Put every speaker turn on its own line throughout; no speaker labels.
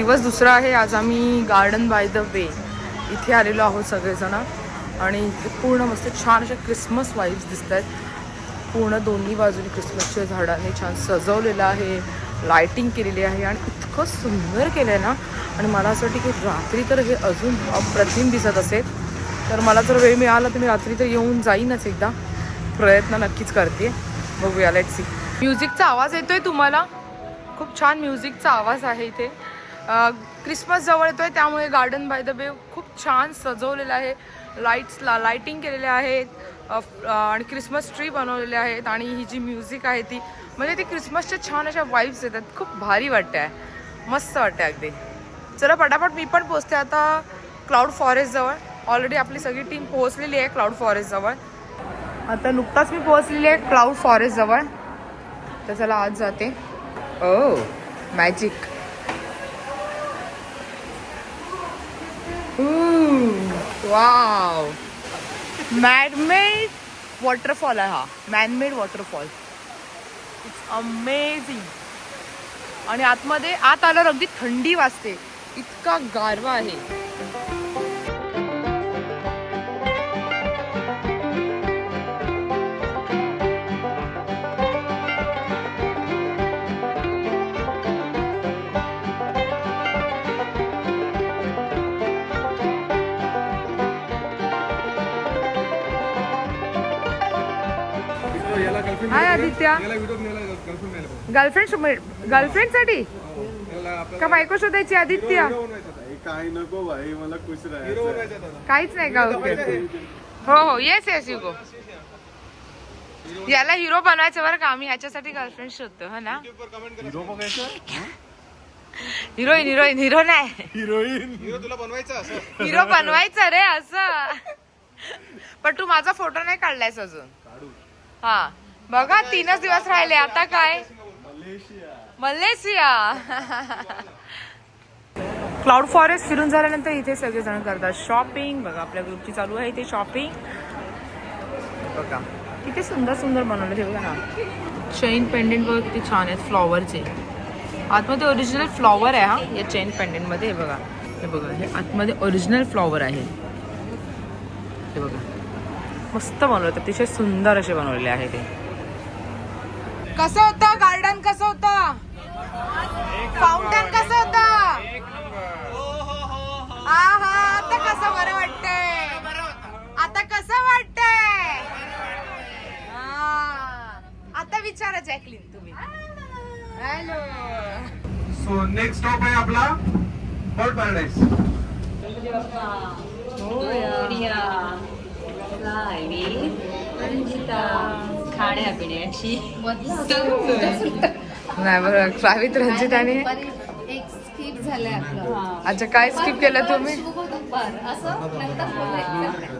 दिवस दुसरा आहे. आज आम्ही गार्डन बाय द वे इथे आलेलो आहोत सगळेजण. आणि इथे पूर्ण मस्त छान अशा क्रिसमस वाईब्स दिसत आहेत पूर्ण दोन्ही बाजूनी क्रिसमसच्या झाडांनी छान सजवलेलं आहे. लायटिंग केलेली आहे आणि इतकं सुंदर केलं आहे ना. आणि मला असं वाटतं की रात्री तर हे अजून अप्रतिम दिसत असेल. तर मला जर वेळ मिळाला तर मी रात्री तर येऊन जाईनच एकदा. प्रयत्न नक्कीच करते. बघूया लेट सी म्युझिकचा आवाज येतोय तुम्हाला? खूप छान म्युझिकचा आवाज आहे इथे. क्रिसमस जवळ येतोय त्यामुळे गार्डन बाय द बे खूप छान सजवलेलं आहे. लाईट्स ला लाईटिंग केलेले आहेत. आणि क्रिसमस ट्री बनवलेले आहेत आणि ही जी म्युझिक आहे ती म्हणजे ती क्रिसमसच्या छान अशा वाईब्स येतात. खूप भारी वाटते आहे मस्त वाटते अगदी. चला पटापट मी पण पोचते आता क्लाउड फॉरेस्टजवळ ऑलरेडी आपली सगळी टीम पोहोचलेली आहे क्लाउड फॉरेस्टजवळ आता नुकताच मी पोहोचलेली आहे क्लाउड फॉरेस्टजवळ तर चला आज जाते. Oh, oh magic wow manmade waterfall आहे हा. मॅनमेड वॉटरफॉल इट्स अमेझिंग आणि आतमध्ये आत आल्यावर अगदी थंडी वाजते. इतका गारवा आहे. हाय आदित्य.
गर्लफ्रेंड गर्लफ्रेंडसाठी
का बायको शोधायची आदित्य?
काय नको भाई मला खुश
काहीच नाही का? ओके. हो हो. येस येस यू गो याला हिरो बनवायचं बरं का? आम्ही ह्याच्यासाठी गर्लफ्रेंड शोधतो हो ना? हिरोईन हिरोईन हिरो नाही.
हिरोईन
हिरो तुला बनवायचं
हिरो बनवायचं रे असं. पण तू माझा फोटो नाही काढलायस अजून. हा. बघा तीनच दिवस राहिले. आता काय? मलेशिया. क्लाउड फॉरेस्ट फिरून झाल्यानंतर इथे सगळेजण करतात शॉपिंग बघा आपल्या ग्रुपची चालू आहे इथे शॉपिंग बघा किती सुंदर सुंदर बनवलं ते बघा ना. चेन पेंडेंट बघा किती छान आहेत फ्लॉवरचे आतमध्ये ओरिजिनल फ्लॉवर आहे हा. या चेन पेंडेंटमध्ये हे बघा. हे बघा हे आतमध्ये ओरिजिनल फ्लॉवर आहे. हे बघा. मस्त बनवलं अतिशय सुंदर असे बनवलेले आहे ते. कसं होतं? गार्डन कसं होतं? फाउंटन कसं होतं? आहा आता कसं बरं वाटतंय? आता कसं वाटतंय? हा. आता विचारा जॅकलिन तुम्ही. हॅलो
सो नेक्स्ट स्टॉप आहे आपला बर्ड
नाही बरं सावित रंजित आणि
एक स्किप झालंय आपलं.
अच्छा काय स्किप केलं तुम्ही?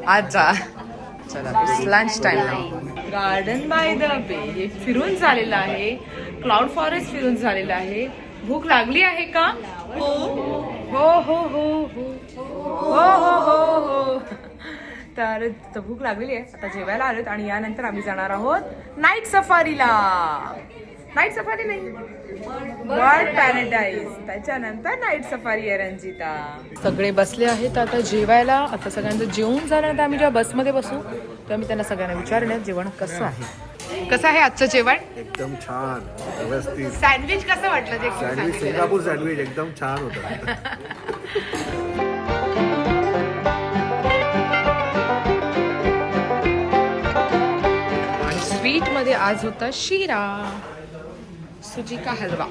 अच्छा. चला lunch time garden by the bay हे फिरून झालेलं आहे. क्लाउड फॉरेस्ट फिरून झालेलं आहे. भूक लागली आहे का? हो. हो हो हो. हो हो हो हो. तर भूक लागलेली आहे. आता जेवायला आलोत आणि यानंतर आम्ही जाणार आहोत नाईट सफारीला नाईट सफारी नाही. बर्ड पॅराडाईज त्याच्यानंतर नाईट सफारी आहे रंजिता सगळे बसले आहेत आता जेवायला. आता सगळ्यांचं जेवून झाल्यानंतर आम्ही जेव्हा बसमध्ये बसू तेव्हा मी त्यांना सगळ्यांना विचारण्यात जेवण कसं आहे. कसं आहे आजचं जेवण?
एकदम छान. व्यवस्थित.
सँडविच कसं वाटलं
सँडविच
सांगितलेलं?
सिंगापूर सँडविच एकदम छान होतं.
आज होता शिरा. सुजी का हलवा.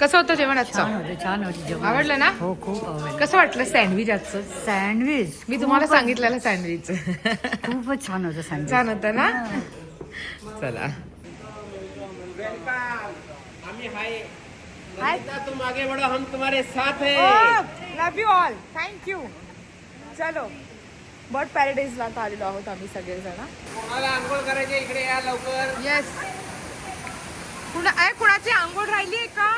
कसं होतं जेवण आजचं?
होते छान होते जेवण.
आवडलं ना?
हो खूप आवडलं.
कसं वाटलं सँडविच आजचं?
सँडविच
मी तुम्हाला सांगितलेलं सँडविच
खूपच छान होतं सँडविच
छान होतं ना? चला.
तुम आगे बढ़ो हम तुम्हारे साथ हैं.
Love you all thank you चलो. बर्ड पॅराडाईजला आता आलेलो आहोत आम्ही सगळेजण.
कोणाला आंघोळ करायचे इकडे या लवकर.
येस कुणा आहे कुणाची आंघोळ राहिली आहे का?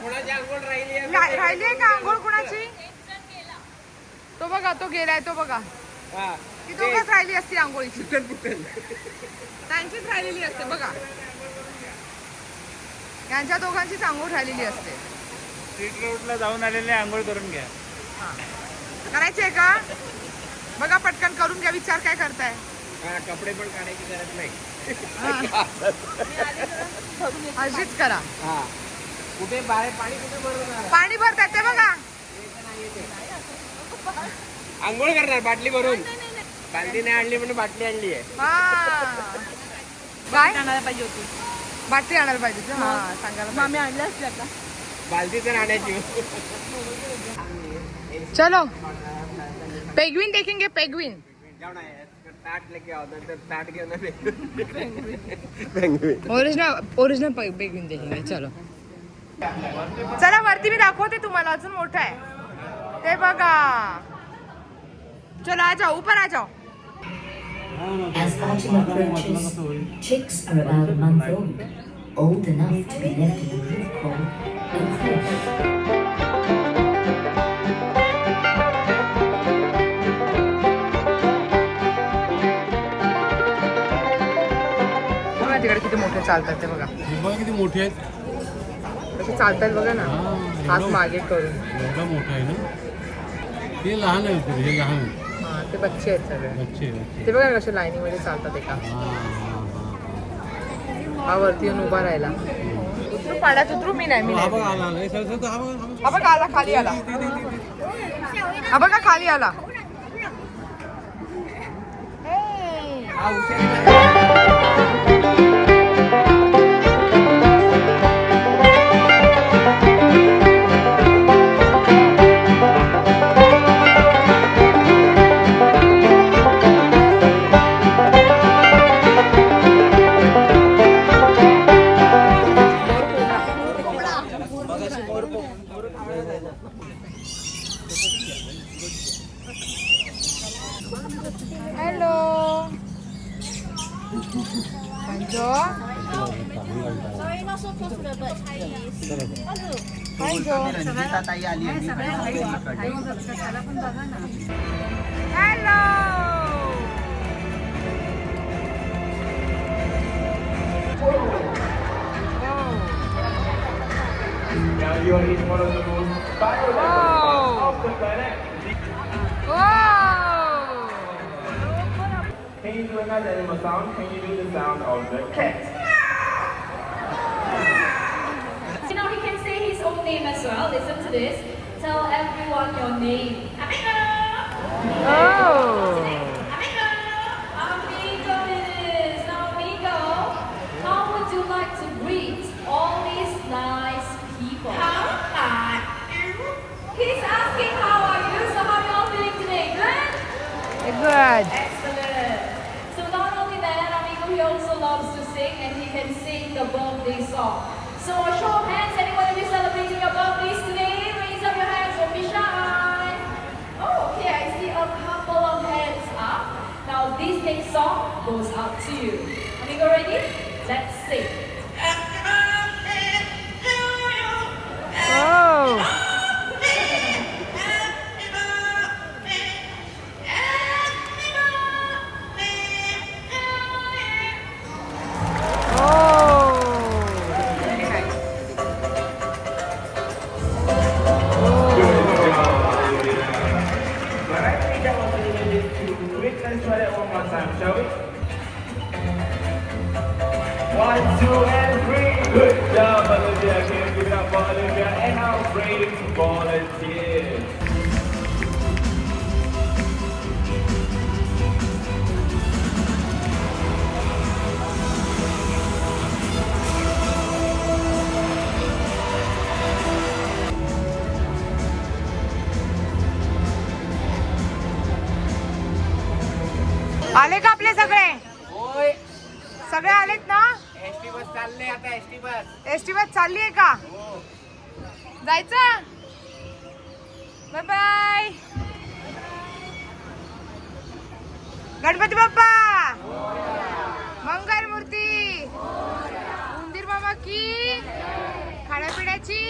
कोणाची आंघोळ राहिली आहे?
राहिली आहे का आंघोळ कुणाची? तो बघा तो गेलाय तो बघा.
हा.
ती दोघच राहिली असती आंघोळीची. त्यांचीच राहिलेली असते बघा. यांच्या दोघांचीच आंघोळ राहिलेली असते.
स्ट्रीट रोडला जाऊन आलेले आंघोळ करून घ्या.
करायचंय का? बघा पटकन करून घ्या विचार काय करताय.
हा, कपडे पण काढायची गरज नाही.
अशीच करा.
हा. कुठे बाहेर पाणी कुठे भरवणार
पाणी भरतात ते बघा.
आंघोळ करणार बाटली भरून. बालदी नाही आणली म्हणून बाटली आणली आहे.
हा. काय आणायला पाहिजे होती. बाटली आणायला पाहिजे होती. हा सांगायला मामी आणल्या असल्या का?
बालदी तर आणायची.
चलो. पेगविन देखेंगे पेगविन. ओरिजिनल ओरिजिनल पेगविन देखेंगे चलो. चला वरती मी दाखवते तुम्हाला अजून मोठा आहे. ते बघा. चलो आ जाओ ऊपर आ जाओ.
As autumn approaches, chicks are about a month old, old enough to be left in the group called a creche.
चालतात ते बघा.
बघा किती मोठे आहेत.
कसे चालतात बघा ना. हात मागे करून.
एवढा मोठा आहे ना? ते लहान आहे ते हे लहान
हा ते बच्चे आहेत सगळे.
बच्चे
ते बघा ना कसे लाईनिंगमध्ये चालतात एका.
हा
वरती येऊन उभा राहिला. उतरू पाण्यात उतरू मी नाही मी नाही.
बघा आला आला. सर सर बघा बघा.
हा बघा आला खाली आला. हा बघा खाली आला.
Now are in one of the most of the planet. Can you do another animal sound? Can you do the sound of the cat?
Know, he can say his own name as well. Listen to this. Tell everyone your name.
Oh.
Good?
Good.
Excellent. So not only that, Amigo, he also loves to sing and he can sing the birthday song. So a show of hands, anyone who is celebrating your birthdays today, raise up your hands, don't be shy. Oh, okay, I see a couple of hands up. Now this next song goes out to you. Amigo, ready? Let's sing.
Oh. जायचं? Bye bye Ganpati Bappa! मंगल मूर्ती! उंदीर बाबा की? खाण्यापिण्याची?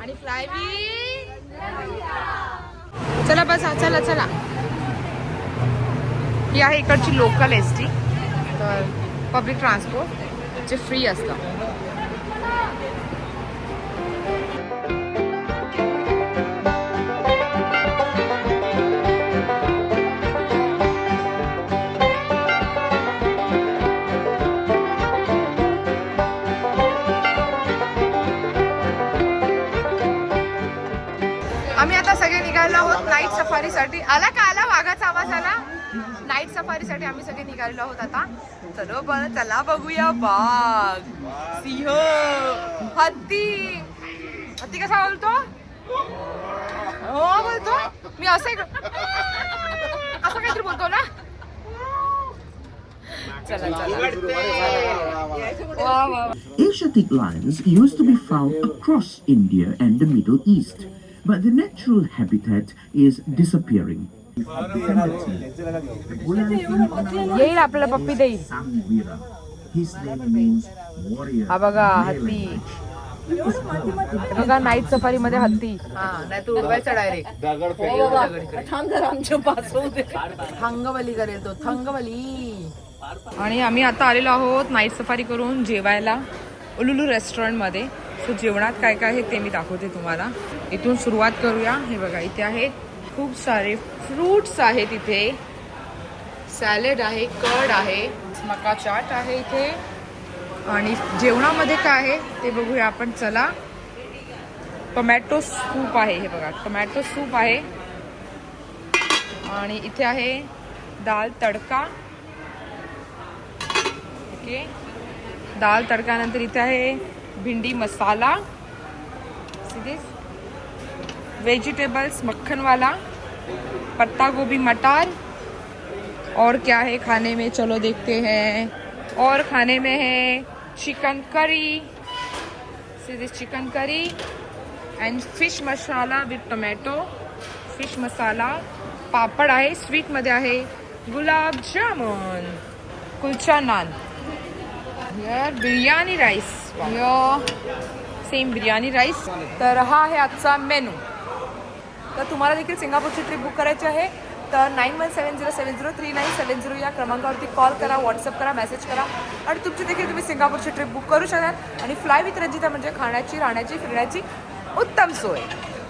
आणि फ्लायवी? चला बसा चला चला. ही आहे इकडची लोकल एस टी तर पब्लिक ट्रान्सपोर्ट जे फ्री असतं. सफारीसाठी. आला का आला वाघाचा आवाज आला? नाईट सफारीसाठी आम्ही सगळे निघालेलो आहोत आता. चलो हो, बरं चला बघूया वाघ. सिंह हत्ती. हत्ती कसा बोलतो? हो बोलतो. मी असं एक- असं काहीतरी बोलतो ना? चला चला.
Asiatic lions used to be found across India and the Middle East, but the natural habitat is disappearing.
येईल आपल्याला पप्पी देईल.
Samvira. His name means warrior.
हा बघा हत्ती. हे बघा नाईट सफारी मध्ये हत्ती. हा नाही तू उडवायचा डायरेक्ट थंगवली करेल तो थंगवली. आणि आम्ही आता आलेलो आहोत नाईट सफारी करून जेवायला उलुलू रेस्टॉरंटमध्ये सो जेवणात काय काय आहे ते मी दाखवते तुम्हाला. इथून सुरुवात करूया. हे बघा इथे आहे खूप सारे फ्रूट्स आहेत इथे. सॅलेड आहे कड आहे मका चाट आहे इथे. आणि जेवणामध्ये काय आहे ते बघूया आपण. चला. टोमॅटो सूप आहे हे बघा टोमॅटो सूप आहे. आणि इथे आहे दाल तडका. ओके. दाल तडकानंतर इथे आहे भिंडी मसाला वेजिटेबल्स, मक्खन वाला, पत्ता गोभी मटर, और क्या है खाने में? चलो देखते हैं। और खाने में है चिकन करी, सीधे chicken curry and fish masala with tomato fish masala papad है स्वीट आहे स्वीटमध्ये आहे गुलाबजामुन कुलचा नान, यार बिर्याणी राईस यो सेम बिर्याणी राईस तर हा आहे आजचा मेनू तर तुम्हाला देखील सिंगापूरची ट्रिप बुक करायची आहे. तर nine one seven zero seven zero three nine seven zero या क्रमांकावरती कॉल करा व्हॉट्सअप करा मेसेज करा. आणि तुमची देखील तुम्ही सिंगापूरची ट्रिप बुक करू शकाल आणि फ्लाय विथ रंजिता म्हणजे खाण्याची राहण्याची फिरण्याची उत्तम सोय.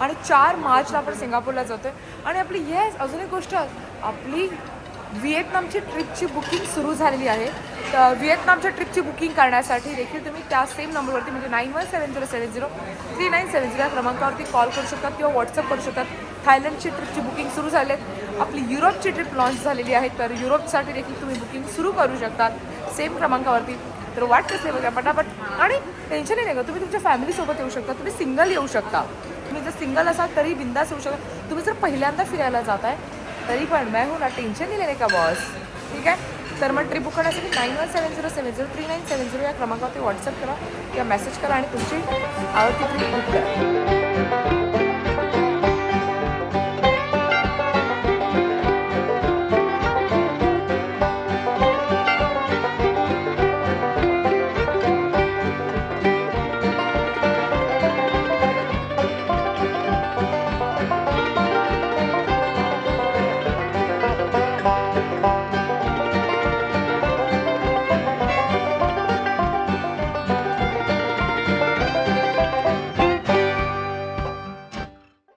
आणि चार मार्चला आपण सिंगापूरला जातो आहे आणि आपली येस अजून एक गोष्ट. आपली व्हिएतनामची ट्रिपची बुकिंग सुरू झालेली आहे. तर व्हिएतनामच्या ट्रिपची बुकिंग करण्यासाठी देखील तुम्ही त्या सेम नंबरवरती म्हणजे nine one seven zero seven zero three nine seven zero या क्रमांकावरती कॉल करू शकतात किंवा व्हॉट्सअप करू शकतात. थायलंडची ट्रिपची बुकिंग सुरू झाली आहे. आपली युरोपची ट्रिप लॉन्च झालेली आहे. तर युरोपसाठी देखील तुम्ही बुकिंग सुरू करू शकतात सेम क्रमांकावरती. तर वाट कसली बघा पटापट. आणि टेन्शन नाही का तुम्ही तुमच्या फॅमिलीसोबत येऊ शकता तुम्ही सिंगल येऊ शकता. तुम्ही जर सिंगल असाल तरी बिंदास येऊ शकता. तुम्ही जर पहिल्यांदा फिरायला जात आहे तरी पण मॅ हो ना टेन्शन दिलेलं आहे का बॉस ठीक आहे? तर मग ट्रिप बुक करण्यासाठी nine one seven zero seven zero three nine seven zero या क्रमांकावरती व्हॉट्सअप करा किंवा मेसेज करा आणि तुमची आवडती ट्रिप बुक करा.